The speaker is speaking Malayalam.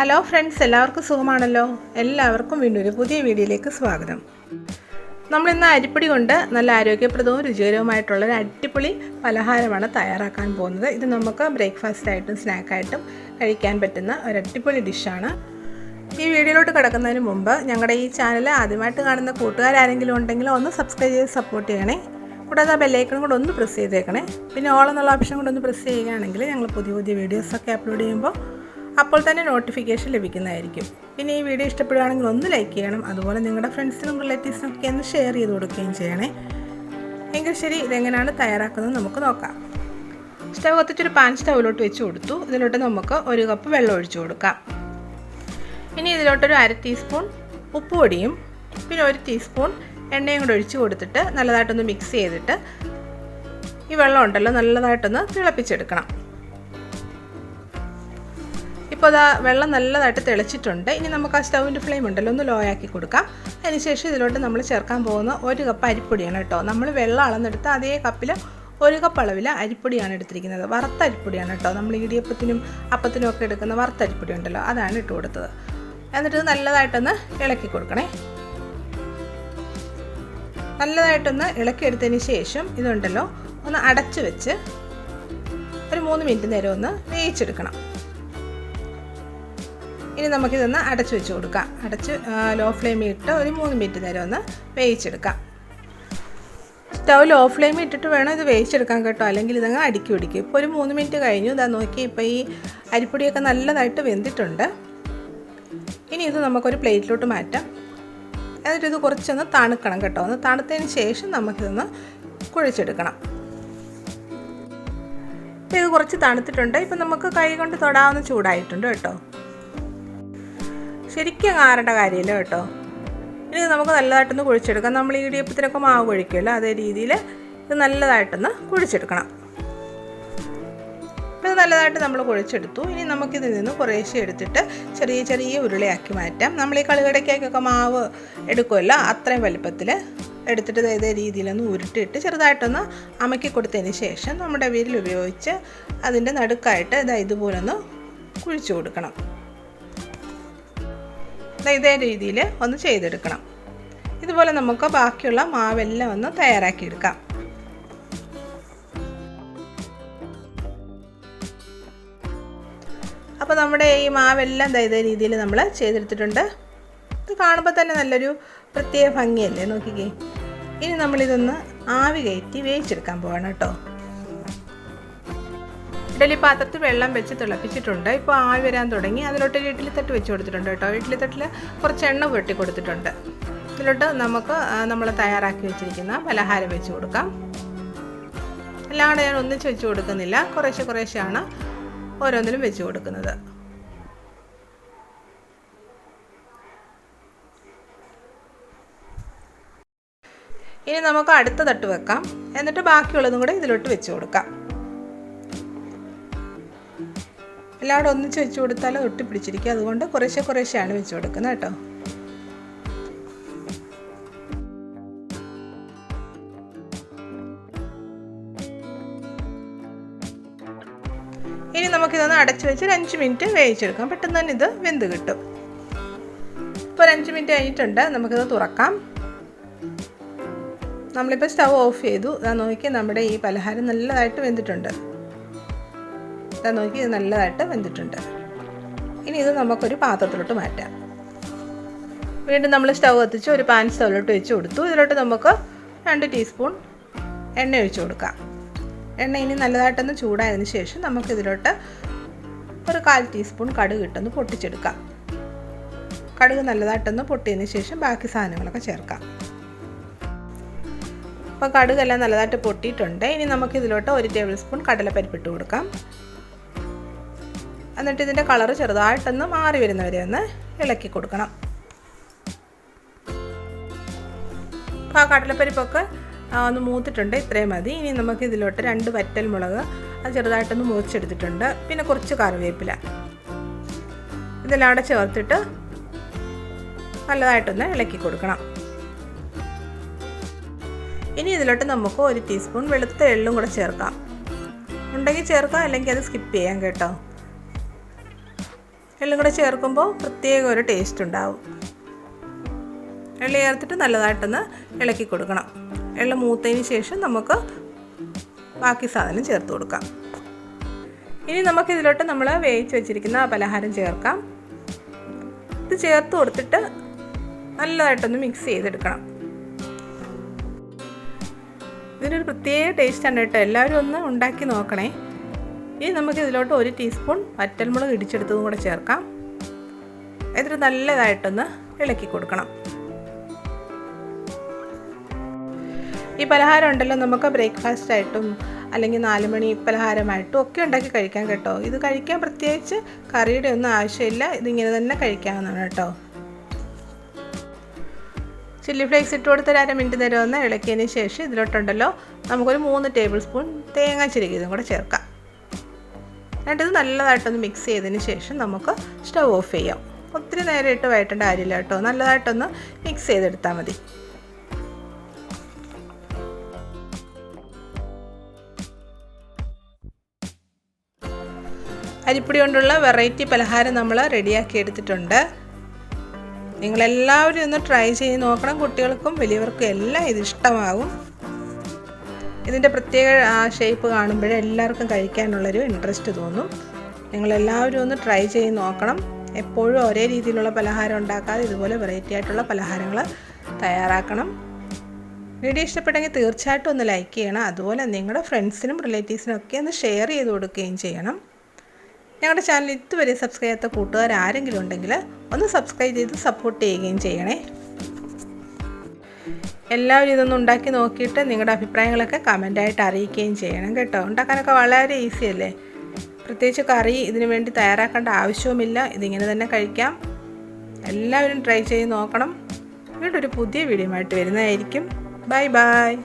ഹലോ ഫ്രണ്ട്സ് എല്ലാവർക്കും സുഖമാണല്ലോ? എല്ലാവർക്കും വീണ്ടും ഒരു പുതിയ വീഡിയോയിലേക്ക് സ്വാഗതം. നമ്മളിന്ന് അരിപ്പൊടി കൊണ്ട് നല്ല ആരോഗ്യപ്രദവും രുചികരവുമായിട്ടുള്ള ഒരു അടിപൊളി പലഹാരമാണ് തയ്യാറാക്കാൻ പോകുന്നത്. ഇത് നമുക്ക് ബ്രേക്ക്ഫാസ്റ്റ് ആയിട്ടും സ്നാക്കായിട്ടും കഴിക്കാൻ പറ്റുന്ന ഒരു അടിപൊളി ഡിഷാണ്. ഈ വീഡിയോയിലോട്ട് കിടക്കുന്നതിന് മുമ്പ് ഞങ്ങളുടെ ഈ ചാനൽ ആദ്യമായിട്ട് കാണുന്ന കൂട്ടുകാരാരെങ്കിലും ഉണ്ടെങ്കിൽ ഒന്ന് സബ്സ്ക്രൈബ് ചെയ്ത് സപ്പോർട്ട് ചെയ്യണേ. കൂടാതെ ആ ബെല്ലൈക്കണം കൂടെ ഒന്ന് പ്രസ് ചെയ്തേക്കണേ. പിന്നെ ഓൾ എന്നുള്ള ഓപ്ഷൻ കൂടെ ഒന്ന് പ്രസ് ചെയ്യുകയാണെങ്കിൽ ഞങ്ങൾ പുതിയ പുതിയ വീഡിയോസൊക്കെ അപ്ലോഡ് ചെയ്യുമ്പോൾ അപ്പോൾ തന്നെ നോട്ടിഫിക്കേഷൻ ലഭിക്കുന്നതായിരിക്കും. പിന്നെ ഈ വീഡിയോ ഇഷ്ടപ്പെടുകയാണെങ്കിൽ ഒന്ന് ലൈക്ക് ചെയ്യണം. അതുപോലെ നിങ്ങളുടെ ഫ്രണ്ട്സിനും റിലേറ്റീവ്സിനും ഒക്കെ ഒന്ന് ഷെയർ ചെയ്ത് കൊടുക്കുകയും ചെയ്യണേ. എങ്കിൽ ശരി ഇതെങ്ങനെയാണ് തയ്യാറാക്കുന്നത് നമുക്ക് നോക്കാം. സ്റ്റവ് കത്തിച്ചൊരു പാൻ സ്റ്റൗവിലോട്ട് വെച്ച് കൊടുത്തു. ഇതിലോട്ട് നമുക്ക് ഒരു കപ്പ് വെള്ളം ഒഴിച്ചു കൊടുക്കാം. ഇനി ഇതിലോട്ടൊരു അര ടീസ്പൂൺ ഉപ്പ് പൊടിയും പിന്നെ ഒരു ടീസ്പൂൺ എണ്ണയും കൂടെ ഒഴിച്ചു കൊടുത്തിട്ട് നല്ലതായിട്ടൊന്ന് മിക്സ് ചെയ്തിട്ട് ഈ വെള്ളം ഉണ്ടല്ലോ നല്ലതായിട്ടൊന്ന് തിളപ്പിച്ചെടുക്കണം. ഇപ്പോൾ അതാ വെള്ളം നല്ലതായിട്ട് തെളിച്ചിട്ടുണ്ട്. ഇനി നമുക്ക് ആ സ്റ്റൗവിന്റെ ഫ്ലെയിം ഉണ്ടല്ലോ ഒന്ന് ലോ ആക്കി കൊടുക്കാം. അതിനുശേഷം ഇതിലോട്ട് നമ്മൾ ചേർക്കാൻ പോകുന്ന ഒരു കപ്പ് അരിപ്പൊടിയാണ് കേട്ടോ. നമ്മൾ വെള്ളം അളന്നെടുത്ത് അതേ കപ്പിൽ ഒരു കപ്പ് അളവിൽ അരിപ്പൊടിയാണ് എടുത്തിരിക്കുന്നത്. വറുത്ത അരിപ്പൊടിയാണ് കേട്ടോ. നമ്മൾ ഇടിയപ്പത്തിനും അപ്പത്തിനും ഒക്കെ എടുക്കുന്ന വറുത്ത അരിപ്പൊടി ഉണ്ടല്ലോ അതാണ് ഇട്ട് കൊടുത്തത്. എന്നിട്ട് ഇത് നല്ലതായിട്ടൊന്ന് ഇളക്കി കൊടുക്കണേ. നല്ലതായിട്ടൊന്ന് ഇളക്കി എടുത്തതിന് ശേഷം ഇതുണ്ടല്ലോ ഒന്ന് അടച്ചു വെച്ച് ഒരു മൂന്ന് മിനിറ്റ് നേരം ഒന്ന് വേവിച്ചെടുക്കണം. ഇനി നമുക്കിതൊന്ന് അടച്ചു വെച്ച് കൊടുക്കാം. അടച്ച് ലോ ഫ്ലെയിമിൽ ഇട്ട് ഒരു മൂന്ന് മിനിറ്റ് നേരം ഒന്ന് വേവിച്ചെടുക്കാം. സ്റ്റൗ ലോ ഫ്ലെയിമിൽ ഇട്ടിട്ട് വേണം ഇത് വേവിച്ചെടുക്കാൻ കേട്ടോ. അല്ലെങ്കിൽ ഇതങ്ങ് അടുക്കി പിടിക്കും. ഇപ്പോൾ ഒരു മൂന്ന് മിനിറ്റ് കഴിഞ്ഞു. ഇതാ നോക്കി ഇപ്പോൾ ഈ അരിപ്പൊടിയൊക്കെ നല്ലതായിട്ട് വെന്തിട്ടുണ്ട്. ഇനി ഇത് നമുക്കൊരു പ്ലേറ്റിലോട്ട് മാറ്റാം. എന്നിട്ട് ഇത് കുറച്ചൊന്ന് തണുക്കണം കേട്ടോ. ഒന്ന് തണുത്തതിന് ശേഷം നമുക്കിതൊന്ന് കുഴിച്ചെടുക്കണം. ഇത് കുറച്ച് തണുത്തിട്ടുണ്ട്. ഇപ്പം നമുക്ക് കൈ കൊണ്ട് തൊടാവുന്ന ചൂടായിട്ടുണ്ട് കേട്ടോ. ശരിക്കും ആറേണ്ട കാര്യമില്ല കേട്ടോ. ഇനി നമുക്ക് നല്ലതായിട്ടൊന്ന് കുഴിച്ചെടുക്കാം. നമ്മൾ ഈ ഇടിയപ്പത്തിനൊക്കെ മാവ് കുഴിക്കുമല്ലോ അതേ രീതിയിൽ ഇത് നല്ലതായിട്ടൊന്ന് കുഴിച്ചെടുക്കണം. ഇത് നല്ലതായിട്ട് നമ്മൾ കുഴിച്ചെടുത്തു. ഇനി നമുക്കിതിൽ നിന്ന് കുറേശ്ശെ എടുത്തിട്ട് ചെറിയ ചെറിയ ഉരുളയാക്കി മാറ്റാം. നമ്മൾ ഈ കളികടയ്ക്കൊക്കെ മാവ് എടുക്കുമല്ലോ അത്രയും വലിപ്പത്തിൽ എടുത്തിട്ട് ഇതേ രീതിയിലൊന്ന് ഉരുട്ടിയിട്ട് ചെറുതായിട്ടൊന്ന് അമക്കി കൊടുത്തതിന് ശേഷം നമ്മുടെ വിരൽ ഉപയോഗിച്ച് അതിന്റെ നടുക്കായിട്ട് ഇതാ ഇതുപോലൊന്ന് കുഴിച്ചു കൊടുക്കണം. ഇതേ രീതിയിൽ ഒന്ന് ചെയ്തെടുക്കണം. ഇതുപോലെ നമുക്ക് ബാക്കിയുള്ള മാവെല്ലാം ഒന്ന് തയ്യാറാക്കിയെടുക്കാം. അപ്പോൾ നമ്മുടെ ഈ മാവെല്ലാം ഇതേ രീതിയിൽ നമ്മൾ ചെയ്തെടുത്തിട്ടുണ്ട്. ഇത് കാണുമ്പോൾ തന്നെ നല്ലൊരു പ്രത്യേക ഭംഗിയല്ലേ? നോക്കിക്കേ. ഇനി നമ്മളിതൊന്ന് ആവി കയറ്റി വേവിച്ചെടുക്കാൻ പോവാണ് കേട്ടോ. ഇഡലി പാത്രത്തിൽ വെള്ളം വെച്ച് തിളപ്പിച്ചിട്ടുണ്ട്. ഇപ്പോൾ ആവി വരാൻ തുടങ്ങി. അതിലോട്ട് ഇഡ്ഡലി തട്ട് വെച്ച് കൊടുത്തിട്ടുണ്ട് കേട്ടോ. ഇഡ്ഡലി തട്ടിൽ കുറച്ച് എണ്ണ പുരട്ടി കൊടുത്തിട്ടുണ്ട്. ഇതിലോട്ട് നമുക്ക് നമ്മൾ തയ്യാറാക്കി വെച്ചിരിക്കുന്ന പലഹാരം വെച്ച് കൊടുക്കാം. അല്ലാണ്ട് ഞാൻ ഒന്നിച്ച് വെച്ച് കൊടുക്കുന്നില്ല. കുറേശ്ശെ കുറേശ്ശെയാണ് ഓരോന്നിലും വെച്ച് കൊടുക്കുന്നത്. ഇനി നമുക്ക് അടുത്ത തട്ട് വെക്കാം. എന്നിട്ട് ബാക്കിയുള്ളതും കൂടെ ഇതിലോട്ട് വെച്ച് കൊടുക്കാം. എല്ലാവരും ഒന്നിച്ച് വെച്ച് കൊടുത്താൽ ഒട്ടിപ്പിടിച്ചിരിക്കും അതുകൊണ്ട് കുറേശ്ശെ കുറേശ്ശെയാണ് വെച്ച് കൊടുക്കുന്നത് കേട്ടോ. ഇനി നമുക്കിതൊന്ന് അടച്ചു വെച്ച് ഒരു അഞ്ച് മിനിറ്റ് വേവിച്ചെടുക്കാം. പെട്ടെന്ന് തന്നെ ഇത് വെന്ത് കിട്ടും. ഇപ്പോൾ ഒരു അഞ്ച് മിനിറ്റ് കഴിഞ്ഞിട്ടുണ്ട്. നമുക്കിത് തുറക്കാം. നമ്മളിപ്പോൾ സ്റ്റവ് ഓഫ് ചെയ്തു. ഇതാ നോക്കി നമ്മുടെ ഈ പലഹാരം നല്ലതായിട്ട് വെന്തിട്ടുണ്ട്. ഇതാ നോക്കി ഇത് നല്ലതായിട്ട് വെന്തിട്ടുണ്ട്. ഇനി ഇത് നമുക്കൊരു പാത്രത്തിലോട്ട് മാറ്റാം. വീണ്ടും നമ്മൾ സ്റ്റൗ കത്തിച്ച് ഒരു പാൻ സ്റ്റൗവിലോട്ട് വെച്ച് കൊടുത്തു. ഇതിലോട്ട് നമുക്ക് രണ്ട് ടീസ്പൂൺ എണ്ണ ഒഴിച്ച് കൊടുക്കാം. എണ്ണ ഇനി നല്ലതായിട്ടൊന്ന് ചൂടായതിന് ശേഷം നമുക്കിതിലോട്ട് ഒരു കാൽ ടീസ്പൂൺ കടുക് ഇട്ടൊന്ന് പൊട്ടിച്ചെടുക്കാം. കടുക് നല്ലതായിട്ടൊന്ന് പൊട്ടിയതിന് ശേഷം ബാക്കി സാധനങ്ങളൊക്കെ ചേർക്കാം. അപ്പോൾ കടുകെല്ലാം നല്ലതായിട്ട് പൊട്ടിയിട്ടുണ്ട്. ഇനി നമുക്കിതിലോട്ട് ഒരു ടേബിൾ സ്പൂൺ കടലപ്പരിപ്പിട്ട് കൊടുക്കാം. എന്നിട്ട് ഇതിന്റെ കളർ ചെറുതായിട്ടൊന്ന് മാറി വരുന്നവരെ ഒന്ന് ഇളക്കി കൊടുക്കണം. അപ്പോൾ ആ കടലപ്പരിപ്പൊക്കെ ഒന്ന് മൂത്തിട്ടുണ്ട് ഇത്രയും മതി. ഇനി നമുക്ക് ഇതിലോട്ട് രണ്ട് വറ്റൽ മുളക് അത് ചെറുതായിട്ടൊന്ന് മുറിച്ചെടുത്തിട്ടുണ്ട്. പിന്നെ കുറച്ച് കറിവേപ്പില. ഇതെല്ലാം അവിടെ ചേർത്തിട്ട് നല്ലതായിട്ടൊന്ന് ഇളക്കി കൊടുക്കണം. ഇനി ഇതിലോട്ട് നമുക്ക് ഒരു ടീസ്പൂൺ വെളുത്ത എള്ളും കൂടെ ചേർക്കാം. ഉണ്ടെങ്കിൽ ചേർക്കാം അല്ലെങ്കിൽ അത് സ്കിപ്പ് ചെയ്യാം കേട്ടോ. എള്ളും കൂടെ ചേർക്കുമ്പോൾ പ്രത്യേക ഒരു ടേസ്റ്റ് ഉണ്ടാവും. എള്ള ചേർത്തിട്ട് നല്ലതായിട്ടൊന്ന് ഇളക്കി കൊടുക്കണം. എള്ള മൂത്തതിന് ശേഷം നമുക്ക് ബാക്കി സാധനം ചേർത്ത് കൊടുക്കാം. ഇനി നമുക്ക് ഇതിലോട്ട് നമ്മൾ വേവിച്ച് വെച്ചിരിക്കുന്ന പലഹാരം ചേർക്കാം. ഇത് ചേർത്ത് കൊടുത്തിട്ട് നല്ലതായിട്ടൊന്ന് മിക്സ് ചെയ്തെടുക്കണം. ഇതിനൊരു പ്രത്യേക ടേസ്റ്റാണ് കേട്ടോ. എല്ലാവരും ഒന്ന് ഉണ്ടാക്കി നോക്കണേ. ഇനി നമുക്ക് ഇതിലോട്ട് ഒരു ടീസ്പൂൺ വറ്റൽമുളക് ഇടിച്ചെടുത്തതും കൂടെ ചേർക്കാം. എന്നിട്ട് നല്ലതായിട്ടൊന്ന് ഇളക്കി കൊടുക്കണം. ഈ പലഹാരം ഉണ്ടല്ലോ നമുക്ക് ബ്രേക്ക്ഫാസ്റ്റ് ആയിട്ടും അല്ലെങ്കിൽ നാലുമണി പലഹാരമായിട്ടും ഒക്കെ ഉണ്ടാക്കി കഴിക്കാം കേട്ടോ. ഇത് കഴിക്കാൻ പ്രത്യേകിച്ച് കറിയുടെ ഒന്നും ആവശ്യമില്ല. ഇതിങ്ങനെ തന്നെ കഴിക്കാവുന്നതാണ് കേട്ടോ. ചില്ലി ഫ്ലേക്സ് ഇട്ട് കൊടുത്ത് ഒരു അര മിനിറ്റ് നേരം ഒന്ന് ഇളക്കിയതിന് ശേഷം ഇതിലോട്ടുണ്ടല്ലോ നമുക്കൊരു മൂന്ന് ടേബിൾ സ്പൂൺ തേങ്ങ ചിരകിയതും കൂടെ ചേർക്കാം. എന്നിട്ട് നല്ലതായിട്ടൊന്ന് മിക്സ് ചെയ്തതിന് ശേഷം നമുക്ക് സ്റ്റവ് ഓഫ് ചെയ്യാം. ഒത്തിരി നേരം ഇട്ട് വഴറ്റേണ്ട കാര്യമില്ല കേട്ടോ. നല്ലതായിട്ടൊന്ന് മിക്സ് ചെയ്തെടുത്താൽ മതി. അരിപ്പൊടി കൊണ്ടുള്ള വെറൈറ്റി പലഹാരം നമ്മൾ റെഡിയാക്കി എടുത്തിട്ടുണ്ട്. നിങ്ങളെല്ലാവരും ഒന്ന് ട്രൈ ചെയ്ത് നോക്കണം. കുട്ടികൾക്കും വലിയവർക്കും എല്ലാം ഇത് ഇഷ്ടമാകും. ഇതിന്റെ പ്രത്യേക ഷേപ്പ് കാണുമ്പോഴേ എല്ലാവർക്കും കഴിക്കാനുള്ളൊരു ഇൻട്രസ്റ്റ് തോന്നും. നിങ്ങളെല്ലാവരും ഒന്ന് ട്രൈ ചെയ്ത് നോക്കണം. എപ്പോഴും ഒരേ രീതിയിലുള്ള പലഹാരം ഉണ്ടാക്കാതെ ഇതുപോലെ വെറൈറ്റി ആയിട്ടുള്ള പലഹാരങ്ങൾ തയ്യാറാക്കണം. വീഡിയോ ഇഷ്ടപ്പെട്ടെങ്കിൽ തീർച്ചയായിട്ടും ഒന്ന് ലൈക്ക് ചെയ്യണം. അതുപോലെ നിങ്ങളുടെ ഫ്രണ്ട്സിനും റിലേറ്റീവ്സിനും ഒക്കെ ഒന്ന് ഷെയർ ചെയ്ത് കൊടുക്കുകയും ചെയ്യണം. ഞങ്ങളുടെ ചാനൽ ഇതുവരെ സബ്സ്ക്രൈബ് ചെയ്യാത്ത കൂട്ടുകാർ ആരെങ്കിലും ഉണ്ടെങ്കിൽ ഒന്ന് സബ്സ്ക്രൈബ് ചെയ്ത് സപ്പോർട്ട് ചെയ്യുകയും ചെയ്യണേ. എല്ലാവരും ഇതൊന്നും ഉണ്ടാക്കി നോക്കിയിട്ട് നിങ്ങളുടെ അഭിപ്രായങ്ങളൊക്കെ കമന്റായിട്ട് അറിയിക്കുകയും ചെയ്യണം കേട്ടോ. ഉണ്ടാക്കാനൊക്കെ വളരെ ഈസി അല്ലേ? പ്രത്യേകിച്ച് കറി ഇതിനു വേണ്ടി തയ്യാറാക്കേണ്ട ആവശ്യവുമില്ല. ഇതിങ്ങനെ തന്നെ കഴിക്കാം. എല്ലാവരും ട്രൈ ചെയ്ത് നോക്കണം. വീണ്ടും ഒരു പുതിയ വീഡിയോ ആയിട്ട് വരുന്നതായിരിക്കും. Bye bye